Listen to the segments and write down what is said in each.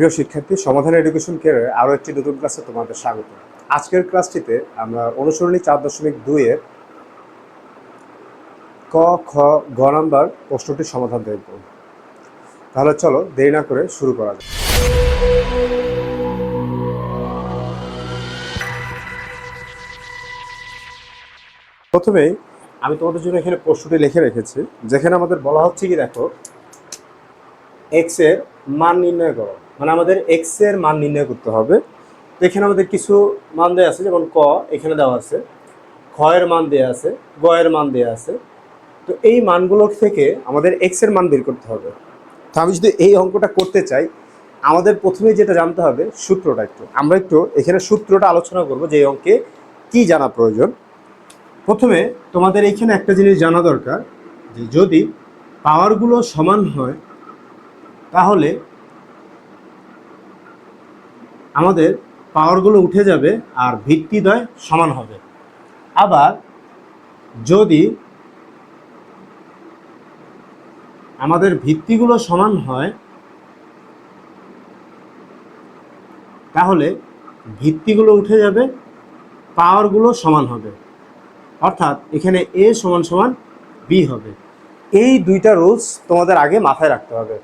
প্রিয় শিক্ষার্থী, সমাধান এডুকেশন কেয়ারের আরও একটি নতুন ক্লাসে তোমাদের স্বাগত। আজকের ক্লাসটিতে আমরা অনুসরণী চার দশমিক দুইয়ের ক, খ, গ নাম্বার প্রশ্নটির সমাধান দেখব। তাহলে চলো দেরি না করে শুরু করা যাক। প্রথমেই আমি তোমাদের জন্য এখানে প্রশ্নটি লিখে রেখেছি, যেখানে আমাদের বলা হচ্ছে কি দেখো এক্সের মান নির্ণয় করো। মানে আমাদের এক্সের মান নির্ণয় করতে হবে। তো এখানে আমাদের কিছু মান দেওয়া আছে, যেমন ক, এখানে দেওয়া আছে। খ এর মান দেওয়া আছে, গ এর মান দেওয়া আছে। তো এই মানগুলো থেকে আমাদের এক্সের মান বের করতে হবে। তো আমি যদি এই অঙ্কটা করতে চাই, আমাদের প্রথমে যেটা জানতে হবে, সূত্রটা একটু। আমরা একটু এখানে সূত্রটা আলোচনা করব যে এই অঙ্কে কি জানা প্রয়োজন। প্রথমে তোমাদের এখানে একটা জিনিস জানা দরকার, যে যদি পাওয়ারগুলো সমান হয়, তাহলে আমাদের পাওয়ারগুলো উঠে যাবে আর ভিত্তিদ্বয় সমান হবে। আবার যদি আমাদের ভিত্তিগুলো সমান হয়, তাহলে ভিত্তিগুলো উঠে যাবে পাওয়ারগুলো সমান হবে। অর্থাৎ এখানে এ সমান সমান বি হবে। এই দুইটা রুলস তোমাদের আগে মাথায় রাখতে হবে।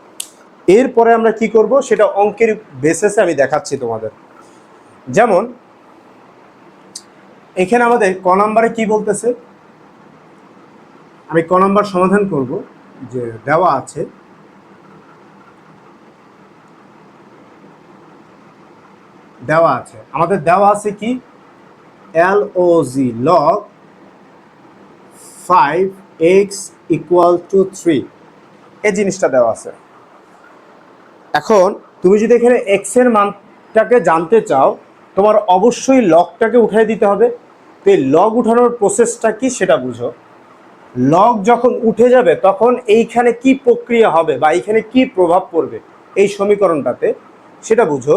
এরপরে আমরা কি করব? সেটা অঙ্কের বেসেসে আমি দেখাচ্ছি তোমাদের। যেমন, এখানে আমাদের ক নাম্বারে কি বলতেছে? আমি ক নাম্বার সমাধান করব, যে দেওয়া আছে। দেওয়া আছে। আমাদের দেওয়া আছে কি? L O G log five x equal to three এই জিনিসটা দেওয়া আছে। এখন তুমি যদি এখানে এক্সের মানটাকে জানতে চাও, তোমার অবশ্যই লগটাকে উঠাই দিতে হবে। তো এই লগ উঠানোর প্রসেসটা কি সেটা বুঝো। লগ যখন উঠে যাবে, তখন এইখানে কি প্রক্রিয়া হবে বা এইখানে কি প্রভাব পড়বে এই সমীকরণটাতে সেটা বুঝো।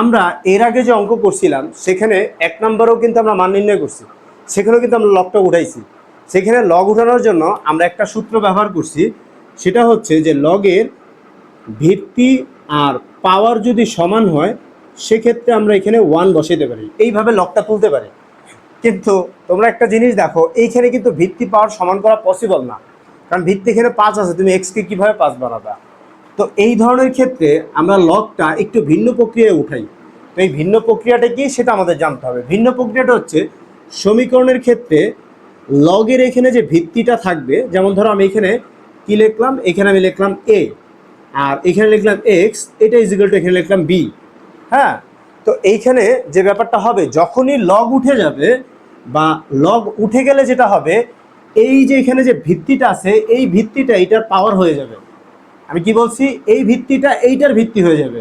আমরা এর আগে যে অঙ্ক করছিলাম, সেখানে এক নম্বরেও কিন্তু আমরা মান নির্ণয় করছি, সেখানেও কিন্তু আমরা লগটা উঠাইছি। সেখানে লগ উঠানোর জন্য আমরা একটা সূত্র ব্যবহার করছি। সেটা হচ্ছে যে লগের ভিত্তি আর পাওয়ার যদি সমান হয়, সেক্ষেত্রে আমরা এখানে ওয়ান বসাইতে পারি। এইভাবে লগটা তুলতে পারি। কিন্তু তোমরা একটা জিনিস দেখো, এইখানে কিন্তু ভিত্তি পাওয়ার সমান করা পসিবল না। কারণ ভিত্তি এখানে পাঁচ আছে, তুমি এক্সকে কীভাবে পাঁচ বানাবা? তো এই ধরনের ক্ষেত্রে আমরা লগটা একটু ভিন্ন প্রক্রিয়ায় উঠাই। তো এই ভিন্ন প্রক্রিয়াটা কি? সেটা আমাদের জানতে হবে। ভিন্ন প্রক্রিয়াটা হচ্ছে সমীকরণের ক্ষেত্রে লগের এখানে যে ভিত্তিটা থাকবে, যেমন ধরো আমি এখানে কি লিখলাম? এখানে আমি লিখলাম এ আর এখানে লিখলাম এক্স এটা ইজিক্যাল টু এখানে লিখলাম বি হ্যাঁ? তো এইখানে যে ব্যাপারটা হবে, যখনই লগ উঠে যাবে, বা লগ উঠে গেলে যেটা হবে, এই যে এখানে যে ভিত্তিটা আছে, এই ভিত্তিটা এইটার পাওয়ার হয়ে যাবে। আমি কি বলছি? এই ভিত্তিটা এইটার ভিত্তি হয়ে যাবে।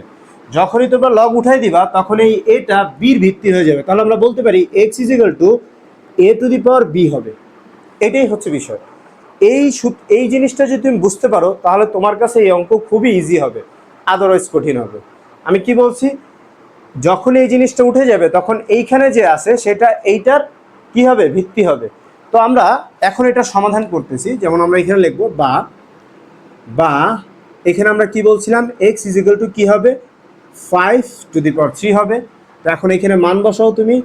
যখনই তোমরা লগ উঠাই দিবা তখন এই এটা বির ভিত্তি হয়ে যাবে। তাহলে আমরা বলতে পারি x equal to a to the power b হবে। এটাই হচ্ছে বিষয়। এই এই জিনিসটা যদি তুমি বুঝতে পারো, তাহলে তোমার কাছে এই অঙ্ক খুবই ইজি হবে। আদারওয়াইজ কঠিন হবে। আমি কি বলছি? যখন এই জিনিসটা উঠে যাবে, তখন এইখানে যে আছে, সেটা এইটার কি হবে? ভিত্তি হবে। তো আমরা এখন এটা সমাধান করতেছি। যেমন আমরা এখানে লিখব বা বা, এখানে আমরা কি বলছিলাম? এক্স ইজিক্যাল টু কী হবে? Five to the power three হবে। তো এখন এখানে মান বসাও তুমি।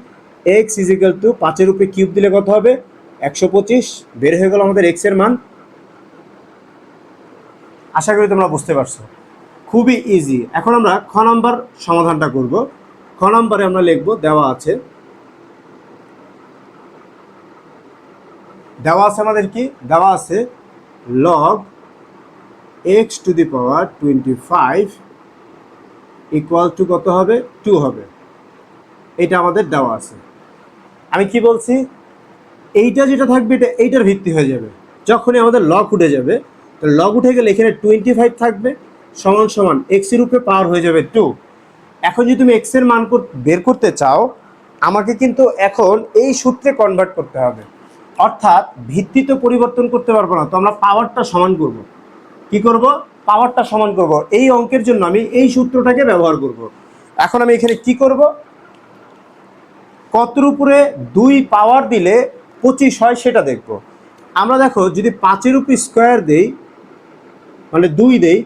এক্স ইজিক্যাল টু পাঁচের উপরে কিউব দিলে কত হবে? একশো পঁচিশ। বের হয়ে গেল আমাদের এক্সের মান। আশা করি তোমরা বুঝতে পারছ। খুবই ইজি এখন আমরা খ নাম্বার সমাধানটা করব। খ নাম্বারে আমরা লিখব, দেওয়া আছে। দেওয়া আছে আমাদের কি? দেওয়া আছে log x to the power twenty five equal to কত হবে? টু হবে। এটা আমাদের দেওয়া আছে। আমি কি বলছি? এইটা যেটা থাকবে, এটা এইটার ভিত্তি হয়ে যাবে। যখনই আমাদের লক উঠে যাবে, তো লগ উঠে গেলে এখানে টোয়েন্টি ফাইভ থাকবে, সমান সমান এক্সের উপরে পাওয়ার হয়ে যাবে টু এখন যদি তুমি এক্সের মান বের করতে চাও, আমাকে কিন্তু এখন এই সূত্রে কনভার্ট করতে হবে। অর্থাৎ ভিত্তি তো পরিবর্তন করতে পারব না, তো আমরা পাওয়ারটা সমান করব। কি করব? পাওয়ারটা সমান করব। এই অঙ্কের জন্য আমি এই সূত্রটাকে ব্যবহার করব। এখন আমি এখানে কি করব? কতর উপরে দুই পাওয়ার দিলে পঁচিশ হয় সেটা দেখব। আমরা দেখো, যদি পাঁচের উপর স্কোয়ার দেই মানে দুই দেই,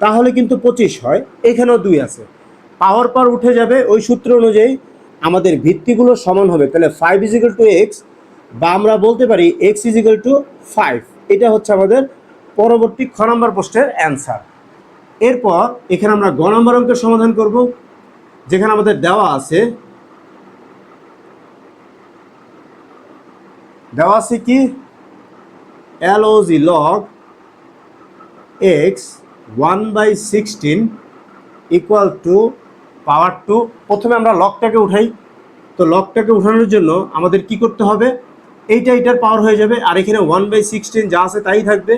তাহলে কিন্তু পঁচিশ হয়। এখানেও দুই আছে। পাওয়ার পর উঠে যাবে ওই সূত্র অনুযায়ী আমাদের ভিত্তিগুলো সমান হবে। তাহলে ফাইভ ইজিক্যাল টু এক্স বা আমরা বলতে পারি এক্স ইজিক্যাল টু ফাইভ এটা হচ্ছে আমাদের পরবর্তী খ নম্বর পোস্টের অ্যান্সার এরপর এখানে আমরা গ নম্বর অঙ্কের সমাধান করব, যেখানে আমাদের দেওয়া আছে দেওয়া আছে কি? L O G log x one by sixteen equal to power two প্রথমে আমরা লকটাকে উঠাই। তো লকটাকে উঠানোর জন্য আমাদের কি করতে হবে? এইটা এইটার পাওয়ার হয়ে যাবে। আর এখানে ওয়ান বাই সিক্সটিন যা আছে তাই থাকবে।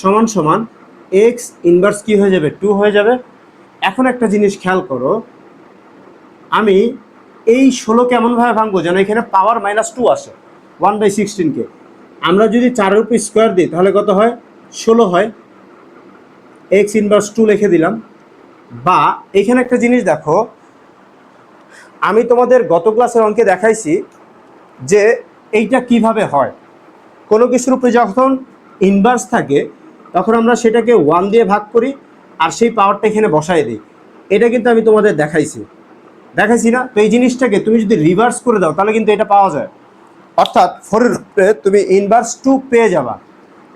সমান সমান এক্স ইনভার্স কি হয়ে যাবে? টু হয়ে যাবে। এখন একটা জিনিস খেয়াল করো। আমি এই ষোলোকে এমনভাবে ভাঙবো যেন এখানে পাওয়ার মাইনাস টু আসে। ওয়ান বাই সিক্সটিনকে আমরা যদি চারের উপর স্কোয়ার দিই, তাহলে কত হয়? ষোলো হয়। এক্স ইনভার্স টু লিখে দিলাম। বা এখানে একটা জিনিস দেখো, আমি তোমাদের গত ক্লাসের অঙ্কে দেখাইছি যে এইটা কীভাবে হয়। কোনো কিছুর উপরে যখন ইনভার্স থাকে, তখন আমরা সেটাকে ওয়ান দিয়ে ভাগ করি আর সেই পাওয়ারটা এখানে বসাই দিই। এটা কিন্তু আমি তোমাদের দেখাইছি। দেখাইছি না? তো এই জিনিসটাকে তুমি যদি রিভার্স করে দাও, তাহলে কিন্তু এটা পাওয়া যায়। অর্থাৎ ফোরের উপরে তুমি ইনভার্স টু পেয়ে যাবা।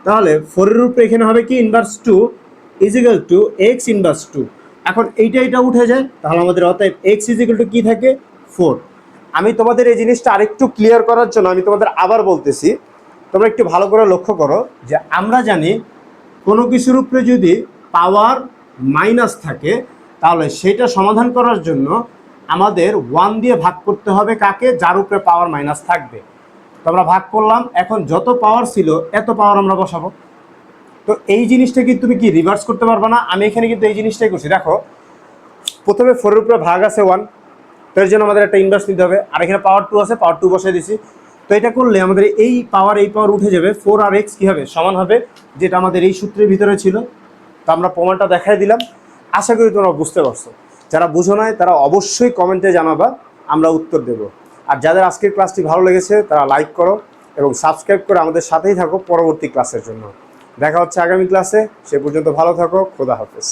তাহলে ফোরের উপরে এখানে হবে কি? Inverse two equal to x inverse two এখন এইটা এটা উঠে যায়, তাহলে আমাদের অতএব এক্স ইজিক্যাল টু কী থাকে? ফোর আমি তোমাদের এই জিনিসটা আরেকটু ক্লিয়ার করার জন্য আমি তোমাদের আবার বলতেছি, তোমরা একটু ভালো করে লক্ষ্য করো যে আমরা জানি কোনো কিছুর উপরে যদি পাওয়ার মাইনাস থাকে, তাহলে সেটা সমাধান করার জন্য আমাদের ওয়ান দিয়ে ভাগ করতে হবে কাকে? যার উপরে পাওয়ার মাইনাস থাকবে। তো আমরা ভাগ করলাম। এখন যত পাওয়ার ছিল, এত পাওয়ার আমরা বসাবো। তো এই জিনিসটা কি তুমি কি রিভার্স করতে পারবে না? আমি এখানে কিন্তু এই জিনিসটাই করছি। দেখো, প্রথমে ফোরের উপরে ভাগ আছে ওয়ান তো এর জন্য আমাদের একটা ইনভার্স নিতে হবে। আর এখানে পাওয়ার টু আছে পাওয়ার টু বসাই দিছি। তো এটা করলে আমাদের এই পাওয়ার এই পাওয়ার উঠে যাবে। ফোর আর এক্স কী হবে? সমান হবে, যেটা আমাদের এই সূত্রের ভিতরে ছিল। তো আমরা প্রমাণটা দেখাই দিলাম। আশা করি তোমরা বুঝতে পারছ। যারা বুঝো নাই, তারা অবশ্যই কমেন্টে জানাবা। আমরা উত্তর দেব। আর যাদের আজকের ক্লাসটি ভালো লেগেছে, তারা লাইক করো এবং সাবস্ক্রাইব করে আমাদের সাথেই থাকো পরবর্তী ক্লাসের জন্য। দেখা হচ্ছে আগামী ক্লাসে সে পর্যন্ত ভালো থাকো, খোদা হাফেজ।